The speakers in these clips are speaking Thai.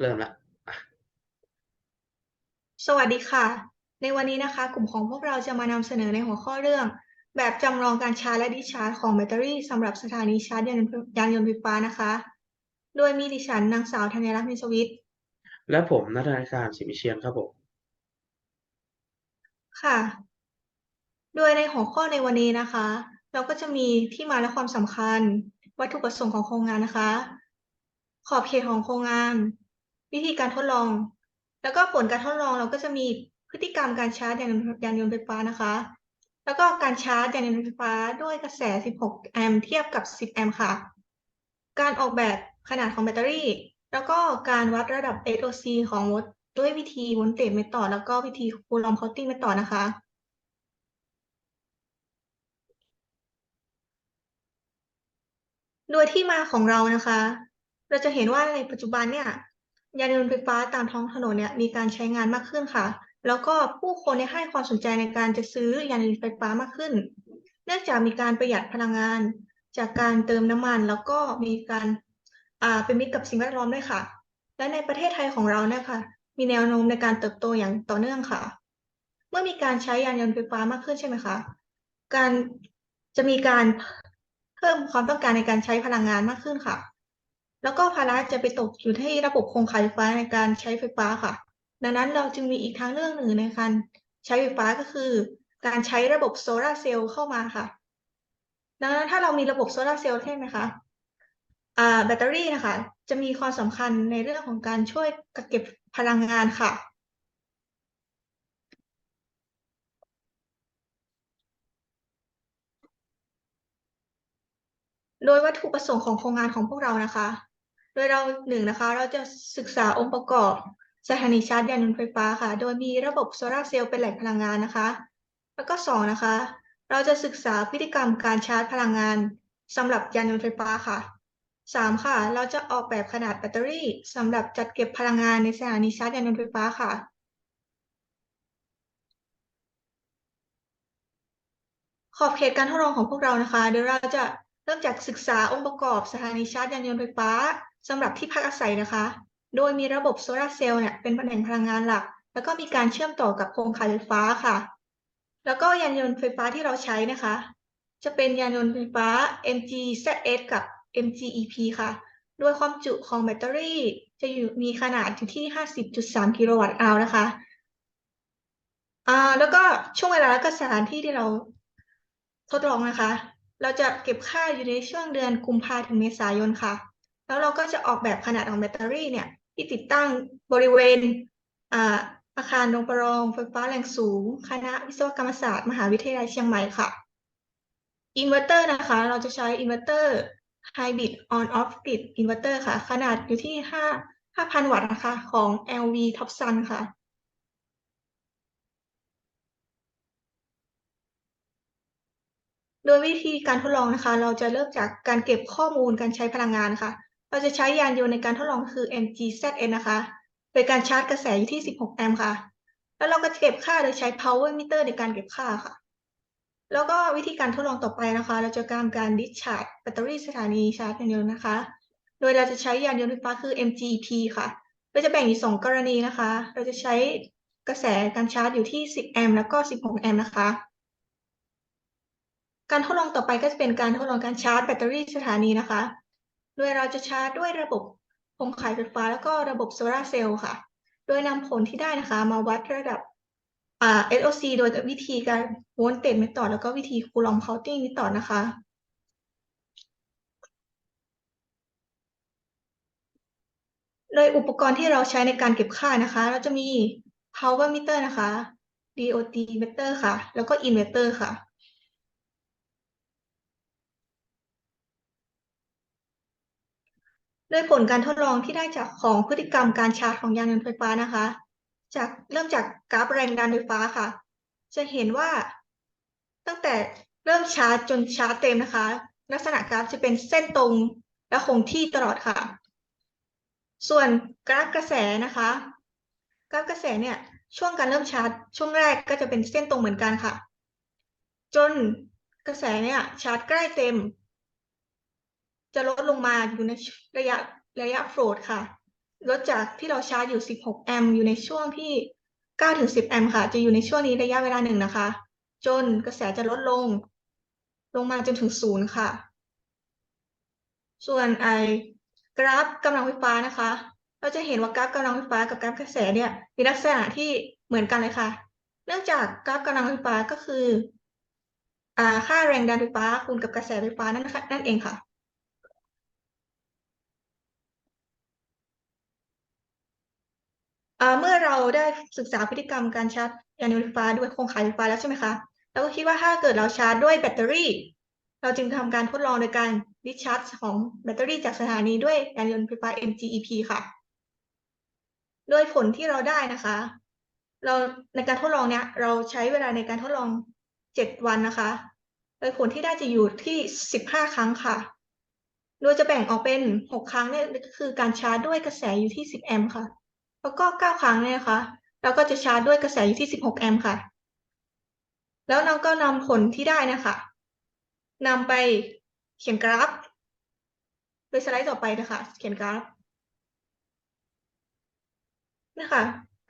เริ่มละอะสวัสดีค่ะ ในวันนี้นะคะ กลุ่มของพวกเราจะมานำเสนอในหัวข้อเรื่อง แบบจำลองการชาร์จและดิสชาร์จของแบตเตอรี่สำหรับสถานีชาร์จยานยนต์ยานยนต์ไฟฟ้านะคะ โดยมีดิฉันนางสาวธัญรัตน์มิสวิทย์และผมนัทนาการสิมิเชียนครับผม ค่ะ โดยในหัวข้อในวันนี้นะคะ เราก็จะมีที่มาและความสำคัญ วัตถุประสงค์ของโครงงานนะคะ ขอบเขตของโครงงาน วิธีการทดลอง แล้วก็ผลการทดลองเราก็จะมีพฤติกรรมการชาร์จยานยนต์ยานยนต์ไฟฟ้านะคะ แล้วก็การชาร์จยานยนต์ไฟฟ้าด้วยกระแส 16 แอมป์เทียบกับ 10 แอมป์ค่ะ การออกแบบขนาดของแบตเตอรี่ แล้วก็การวัดระดับ SOC ของมดด้วยวิธีวนเต e เมธอดแล้วก็วิธีคูลอมเคาน์ติ้งเมธอดนะคะโดยที่มาของเรานะคะ เราจะเห็นว่าในปัจจุบันเนี่ย ยานยนต์ไฟฟ้าตามท้องถนนเนี่ยมีการใช้งานมากขึ้นค่ะ แล้วก็ผู้คนเนี่ยให้ความสนใจในการจะซื้อยานยนต์ไฟฟ้ามากขึ้น เนื่องจากมีการประหยัดพลังงาน จากการเติมน้ำมัน แล้วก็มีการอ่าเป็นมิตรกับสิ่งแวดล้อมด้วยค่ะ และในประเทศไทยของเราเนี่ยค่ะ มีแนวโน้มในการเติบโตอย่างต่อเนื่องค่ะ เมื่อมีการใช้ยานยนต์ไฟฟ้ามากขึ้นใช่ไหมคะการจะมีการเพิ่มความต้องการในการใช้พลังงานมากขึ้นค่ะ แล้วก็ภาระจะไปตกอยู่ที่ระบบโครงข่ายไฟฟ้าในการใช้ไฟฟ้าค่ะ ดังนั้นเราจึงมีอีกทางเลือกหนึ่งในการใช้ไฟฟ้าก็คือ การใช้ระบบโซลาร์เซลล์เข้ามาค่ะ ดังนั้นถ้าเรามีระบบโซลาร์เซลล์ใช่ไหมคะอ่าแบตเตอรี่นะคะ จะมีความสำคัญในเรื่องของการช่วยกักเก็บพลังงานค่ะโดยวัตถุประสงค์ของโครงงานของพวกเรานะคะ โดยเราหนึ่งนะคะ เราจะศึกษาองค์ประกอบสถานีชาร์จยานยนต์ไฟฟ้าค่ะ โดยมีระบบโซลาร์เซลล์เป็นแหล่งพลังงานนะคะ แล้วก็สองนะคะ เราจะศึกษาพฤติกรรมการชาร์จพลังงานสำหรับยานยนต์ไฟฟ้าค่ะสามค่ะ เราจะออกแบบขนาดแบตเตอรี่สำหรับจัดเก็บพลังงานในสถานีชาร์จยานยนต์ไฟฟ้าค่ะขอบเขตการทดลองของพวกเรานะคะ เดี๋ยวเราจะเริ่มจากศึกษาองค์ประกอบสถานีชาร์จยานยนต์ไฟฟ้า สำหรับที่พักอาศัยนะคะ โดยมีระบบโซลาร์เซลล์เนี่ยเป็นแหล่งพลังงานหลัก แล้วก็มีการเชื่อมต่อกับโครงข่ายไฟฟ้าค่ะ แล้วก็ยานยนต์ไฟฟ้าที่เราใช้นะคะ จะเป็นยานยนต์ไฟฟ้า MGZS กับ MGEP ค่ะ โดยความจุของแบตเตอรี่ จะอยู่มีขนาดอยู่ที่ 50.3 กิโลวัตต์อาวนะคะอ่าแล้วก็ช่วงเวลาและก็สถานที่ที่เราทดลองนะคะ เราจะเก็บค่าอยู่ในช่วงเดือนกุมภาถึงเมษายนค่ะ แล้วเราก็จะออกแบบขนาดของแบตเตอรี่เนี่ยที่ติดตั้งบริเวณอาคารโรงประลองไฟฟ้าแรงสูง คณะวิศวกรรมศาสตร์ มหาวิทยาลัยเชียงใหม่ค่ะอินเวอร์เตอร์นะคะ เราจะใช้อินเวอร์เตอร์ Hybrid On Off Grid Inverter ค่ะ ขนาดอยู่ที่ 5 5,000 วัตต์นะคะ ของ LV Topsun ค่ะโดยวิธีการทดลองนะคะ เราจะเริ่มจากการเก็บข้อมูลการใช้พลังงานค่ะ เราจะใช้ยานยนต์ในการทดลองคือ MGZN นะคะ โดยการชาร์จกระแสอยู่ที่ 16 แอมป์ค่ะ แล้วเราก็เก็บค่าโดยใช้ power meter ในการเก็บค่าค่ะ แล้วก็วิธีการทดลองต่อไปนะคะ เราจะการการ discharge แบตเตอรี่สถานีชาร์จยานยนต์นะคะ โดยเราจะใช้ยานยนต์ไฟฟ้าคือ MGP ค่ะ เราจะแบ่งอยู่สองกรณีนะคะ เราจะใช้กระแสการชาร์จอยู่ที่ 10 แอมป์แล้วก็ 16 แอมป์นะคะการทดลองต่อไปก็จะเป็นการทดลองการชาร์จแบตเตอรี่สถานีนะคะ โดยเราจะชาร์จด้วยระบบโครงข่ายไฟฟ้า แล้วก็ระบบโซลาร์เซลล์ค่ะ โดยนำผลที่ได้นะคะ มาวัดระดับอ่า SOC โดยวิธีการโวลต์เตจเมธอดแล้วก็วิธีคูลอมเคาน์ติ้งเมธอดนะคะโดยอุปกรณ์ที่เราใช้ในการเก็บค่านะคะ เราจะมี power meter นะคะ DOT meter ค่ะ แล้วก็ inverter ค่ะ โดยผลการทดลองที่ได้จากของพฤติกรรมการชาร์จของยานยนต์ไฟฟ้านะคะ จากเริ่มจากกราฟแรงดันไฟฟ้าค่ะ จะเห็นว่า ตั้งแต่เริ่มชาร์จจนชาร์จเต็มนะคะ ลักษณะกราฟจะเป็นเส้นตรงและคงที่ตลอดค่ะ ส่วนกราฟกระแสนะคะ กราฟกระแสเนี่ยช่วงการเริ่มชาร์จช่วงแรกก็จะเป็นเส้นตรงเหมือนกันค่ะ จนกระแสเนี่ยชาร์จใกล้เต็ม จะลดลงมาอยู่ในระยะระยะโฟลดค่ะ ลดจากที่เราชาร์จอยู่ 16 แอมป์อยู่ในช่วงที่9ถึง10 แอมป์ค่ะ จะอยู่ในช่วงนี้ระยะเวลาหนึ่งนะคะ จนกระแสจะลดลง ลงมาจนถึงศูนย์ค่ะ ส่วนไอกราฟกำลังไฟฟ้านะคะ เราจะเห็นว่ากราฟกำลังไฟฟ้ากับกราฟกระแสเนี่ยมีลักษณะที่เหมือนกันเลยค่ะ เนื่องจากกราฟกำลังไฟฟ้าก็คืออ่าค่าแรงดันไฟฟ้าคูณกับกระแสไฟฟ้านั่นนั่นเองค่ะ อ่า เมื่อเราได้ศึกษาพฤติกรรมการชาร์จยานยนต์ไฟฟ้าด้วยโครงข่ายไฟฟ้าแล้วใช่ไหมคะเราก็คิดว่าถ้าเกิดเราชาร์จด้วยแบตเตอรี่ เราจึงทำการทดลองโดยการดิชาร์จของแบตเตอรี่จากสถานีด้วยยานยนต์ไฟฟ้า MGEP ค่ะ โดยผลที่เราได้นะคะ เราในการทดลองเนี้ยเราใช้เวลาในการทดลองเจ็ดวันนะคะ โดยผลที่ได้จะอยู่ที่สิบห้าครั้งค่ะ โดยจะแบ่งออกเป็นหกครั้งเนี่ยก็คือการชาร์จด้วยกระแสอยู่ที่สิบแอมป์ค่ะ แล้วก็เก้าครั้งเนี่ยนะคะเราก็จะชาร์จด้วยกระแสอยู่ที่สิบหกแอมป์ค่ะ แล้วเราก็นำผลที่ได้นะคะนำไปเขียนกราฟ โดยสไลด์ต่อไปนะคะ เขียนกราฟนะคะ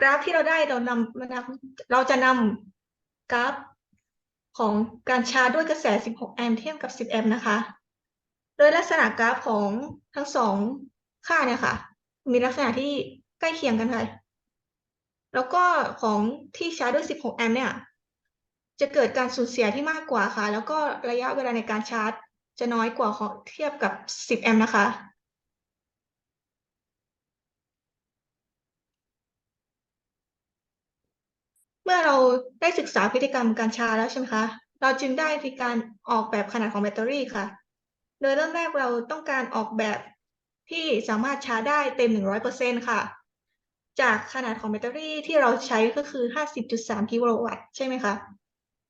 กราฟที่เราได้เรานำมานำเราจะนำกราฟของการชาร์จด้วยกระแส 16 แอมป์เทียบกับ 10 แอมป์นะคะ โดยลักษณะกราฟของทั้งสองค่าเนี่ยค่ะ มีลักษณะที่ ใกล้เคียงกันค่ะ แล้วก็ของที่ชาร์จด้วย 16 แอมป์เนี่ย จะเกิดการสูญเสียที่มากกว่าค่ะ แล้วก็ระยะเวลาในการชาร์จ จะน้อยกว่าของเทียบกับ 10 แอมป์นะคะ เมื่อเราได้ศึกษาพฤติกรรมการชาร์จแล้วใช่ไหมคะ เราจึงได้มีการออกแบบขนาดของแบตเตอรี่ค่ะ โดยเริ่มแรกเราต้องการออกแบบที่สามารถชาร์จได้เต็ม 100%ค่ะ จากขนาดของแบตเตอรี่ที่เราใช้ก็คือ 50.3 กิโลวัตต์ใช่ไหมคะ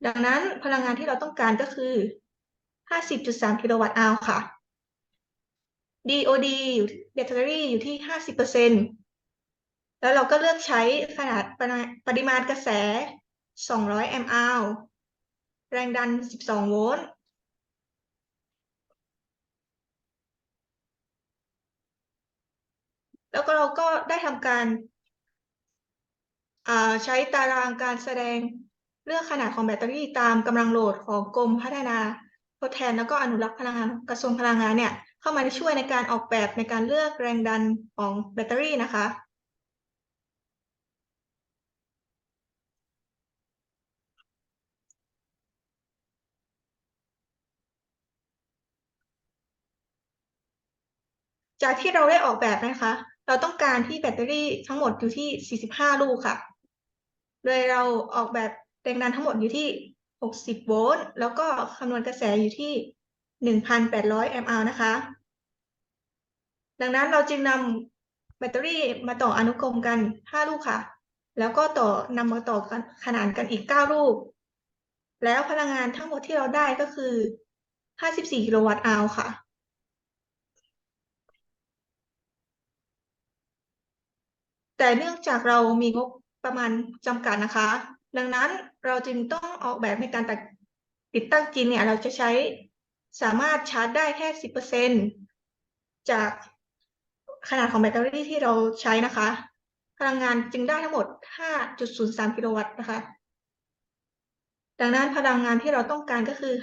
ดังนั้นพลังงานที่เราต้องการก็คือ 50.3 กิโลวัตต์อาวค่ะ DOD อยู่แบตเตอรี่อยู่ที่ 50%แล้วเราก็เลือกใช้ขนาดปริมาณกระแส 200 แอมป์อาวแรงดัน 12 โวลต์แล้วก็เราก็ได้ทำการ ใช้ตารางการแสดงเลือกขนาดของแบตเตอรี่ตามกำลังโหลดของกรมพัฒนาทดแทนแล้วก็อนุรักษ์พลังงานกระทรวงพลังงานเนี่ยเข้ามาช่วยในการออกแบบในการเลือกแรงดันของแบตเตอรี่นะคะ จากที่เราได้ออกแบบนะคะ เราต้องการที่แบตเตอรี่ทั้งหมดอยู่ที่ 45 ลูกค่ะ โดยเราออกแบบแรงดันทั้งหมดอยู่ที่ 60 โวลต์ แล้วก็คำนวณกระแสอยู่ที่ 1,800 แอมป์อวนะคะ ดังนั้นเราจึงนำแบตเตอรี่มาต่ออนุกรมกัน 5 ลูกค่ะ แล้วก็ต่อนำมาต่อกันขนานกันอีก 9 ลูก แล้วพลังงานทั้งหมดที่เราได้ก็คือ 54 กิโลวัตต์อาวค่ะแต่เนื่องจากเรามีงบ ประมาณจำกัดนะคะ ดังนั้นเราจึงต้องออกแบบในการติดตั้งจริงเนี่ยเราจะใช้สามารถชาร์จได้แค่สิบเปอร์เซ็นจากขนาดของแบตเตอรี่ที่เราใช้นะคะ พลังงานจึงได้ทั้งหมด 5.03 กิโลวัตต์นะคะ ดังนั้นพลังงานที่เราต้องการก็คือ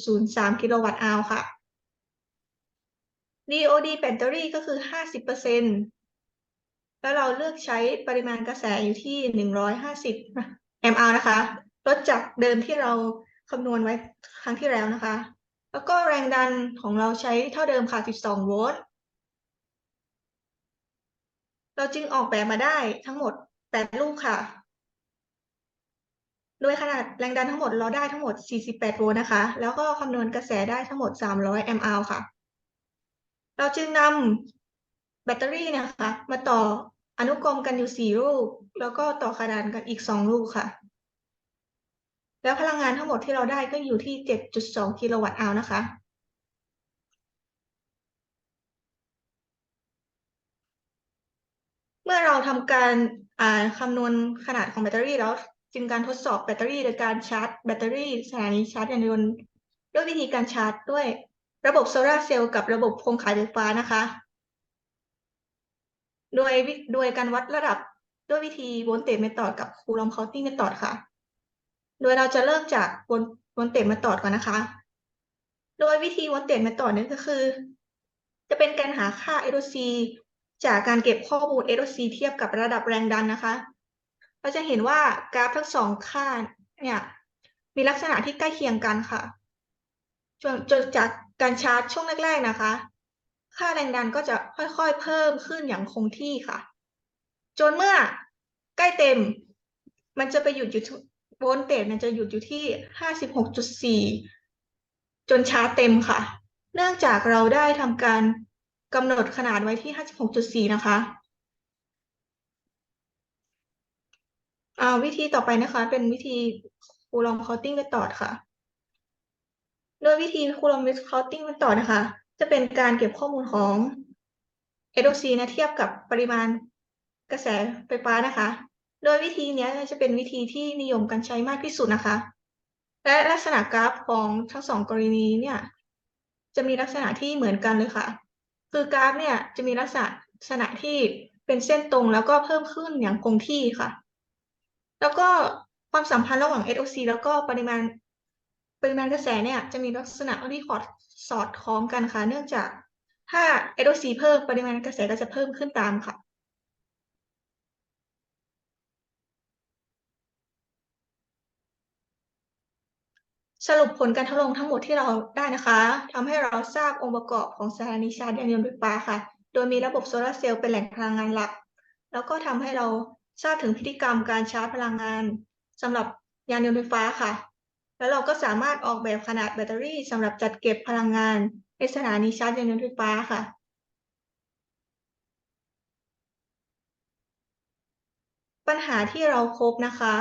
5.03 กิโลวัตต์อาวค่ะ DOD แบตเตอรี่ก็คือ 50% แล้วเราเลือกใช้ปริมาณกระแสอยู่ที่150แอมป์อาวนะคะลดจากเดิมที่เราคำนวณไว้ครั้งที่แล้วนะคะ แล้วก็แรงดันของเราใช้เท่าเดิมค่ะ12โวลต์เราจึงออกแบบมาได้ทั้งหมด8ลูกค่ะ โดยขนาดแรงดันทั้งหมดเราได้ทั้งหมด 48 โวลต์นะคะ แล้วก็คำนวณกระแสได้ทั้งหมด 300 แอมป์ค่ะ เราจึงนำแบตเตอรี่นะคะ มาต่อ อนุกรมกันอยู่4ลูก แล้วก็ต่อขนานกันอีก2ลูกค่ะ แล้วพลังงานทั้งหมดที่เราได้ก็อยู่ที่ 7.2 กิโลวัตต์อาวนะคะ เมื่อเราทำการคำนวณขนาดของแบตเตอรี่แล้วจึงการทดสอบแบตเตอรี่โดยการชาร์จแบตเตอรี่สถานีชาร์จยานยนต์ด้วยวิธีการชาร์จด้วยระบบโซลาร์เซลล์กับระบบโครงข่ายไฟฟ้านะคะ โดยโดยการวัดระดับด้วยวิธีโวลเตจเมธอดกับคูลอมเคาน์ติ้งเมธอดค่ะ โดยเราจะเริ่มจากโวลโวลเตจเมธอดก่อนนะคะ โดยวิธีโวลเตจเมธอดนี้ก็คือ จะเป็นการหาค่า SOC จากการเก็บข้อมูล SOC เทียบกับระดับแรงดันนะคะ เราจะเห็นว่ากราฟทั้งสองค่าเนี่ยมีลักษณะที่ใกล้เคียงกันค่ะจนจนจากการชาร์จช่วงแรก ๆนะคะ ค่าแรงดันก็จะค่อยๆ เพิ่มขึ้นอย่างคงที่ค่ะ จนเมื่อใกล้เต็ม มันจะไปหยุดอยู่โวลเตจมันจะหยุดอยู่ที่ห้าสิบหกจุดสี่จนชาร์จเต็มค่ะ เนื่องจากเราได้ทำการกำหนดขนาดไว้ที่ห้าสิบหกจุดสี่นะคะอ่าวิธีต่อไปนะคะ เป็นวิธีคูลอมเคาน์ติ้งเมธอดค่ะ โดยวิธีคูลอมเคาน์ติ้งเมธอดนะคะ จะเป็นการเก็บข้อมูลของ SOC นะเทียบกับปริมาณกระแสไฟฟ้านะคะ โดยวิธีนี้จะเป็นวิธีที่นิยมกันใช้มากที่สุดนะคะ และลักษณะกราฟของทั้งสองกรณีเนี่ยจะมีลักษณะที่เหมือนกันเลยค่ะ คือกราฟเนี่ยจะมีลักษณะลักษณะที่เป็นเส้นตรงแล้วก็เพิ่มขึ้นอย่างคงที่ค่ะ แล้วก็ความสัมพันธ์ระหว่าง SOC แล้วก็ปริมาณปริมาณกระแสเนี่ยจะมีลักษณะที่ขอด สอดคล้องกันค่ะ เนื่องจากถ้า SOC เพิ่มปริมาณกระแสก็จะเพิ่มขึ้นตามค่ะ สรุปผลการทดลองทั้งหมดที่เราได้นะคะทำให้เราทราบองค์ประกอบของสถานีชาร์จยานยนต์ไฟฟ้าค่ะ โดยมีระบบโซลาร์เซลล์เป็นแหล่งพลังงานหลัก แล้วก็ทำให้เราทราบถึงพฤติกรรมการชาร์จพลังงานสำหรับยานยนต์ไฟฟ้าค่ะ แล้วเราก็สามารถออกแบบขนาดแบตเตอรี่สำหรับจัดเก็บพลังงานในสถานีชาร์จยานยนต์ไฟฟ้าค่ะ ปัญหาที่เราพบนะคะ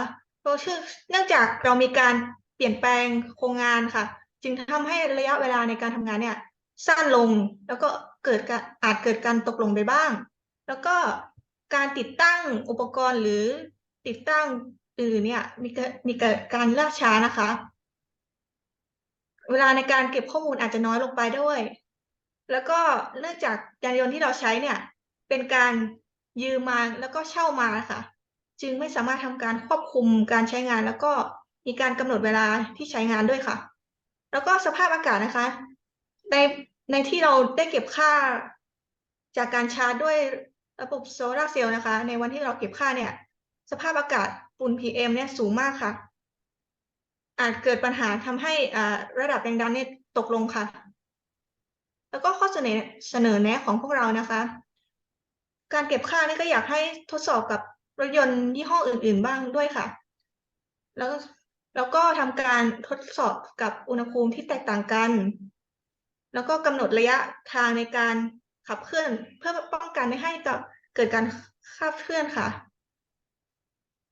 เราเชื่อเนื่องจากเรามีการเปลี่ยนแปลงโครงงานค่ะ จึงทำให้ระยะเวลาในการทำงานเนี่ยสั้นลงแล้วก็เกิดการอาจเกิดการตกหล่นไปบ้าง แล้วก็การติดตั้งอุปกรณ์หรือติดตั้งอื่นเนี่ยมีกิดมีเกิดการล่าช้านะคะ เวลาในการเก็บข้อมูลอาจจะน้อยลงไปด้วย แล้วก็เนื่องจากยานยนต์ที่เราใช้เนี่ย เป็นการยืมมาแล้วก็เช่ามาค่ะ จึงไม่สามารถทำการควบคุมการใช้งาน แล้วก็มีการกำหนดเวลาที่ใช้งานด้วยค่ะ แล้วก็สภาพอากาศนะคะ ในในที่เราได้เก็บค่าจากการชาร์จด้วยระบบโซลาร์เซลล์นะคะ ในวันที่เราเก็บค่าเนี่ย สภาพอากาศฝุ่น PM เนี่ยสูงมากค่ะ อาจเกิดปัญหาทำให้อ่าระดับแรงดันเนี่ยตกลงค่ะ แล้วก็ข้อเสนอเสนอแนะของพวกเรานะคะ การเก็บค่านี่ก็อยากให้ทดสอบกับรถยนต์ยี่ห้ออื่น ๆ บ้างด้วยค่ะ แล้วแล้วก็ทำการทดสอบกับอุณหภูมิที่แตกต่างกัน แล้วก็กำหนดระยะทางในการขับเคลื่อน เพื่อป้องกันไม่ให้กับเกิดการคาบเคลื่อนค่ะ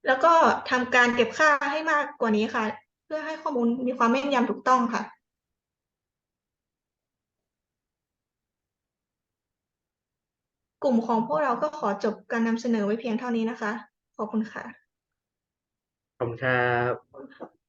แล้วก็ทำการเก็บค่าให้มากกว่านี้ค่ะ พื่อให้ข้อมูลมีความแม่นยำถูกต้องค่ะกลุ่มของพวกเราก็ขอจบการนำเสนอไว้เพียงเท่านี้นะคะ ขอบคุณค่ะ ขอบคุณครับ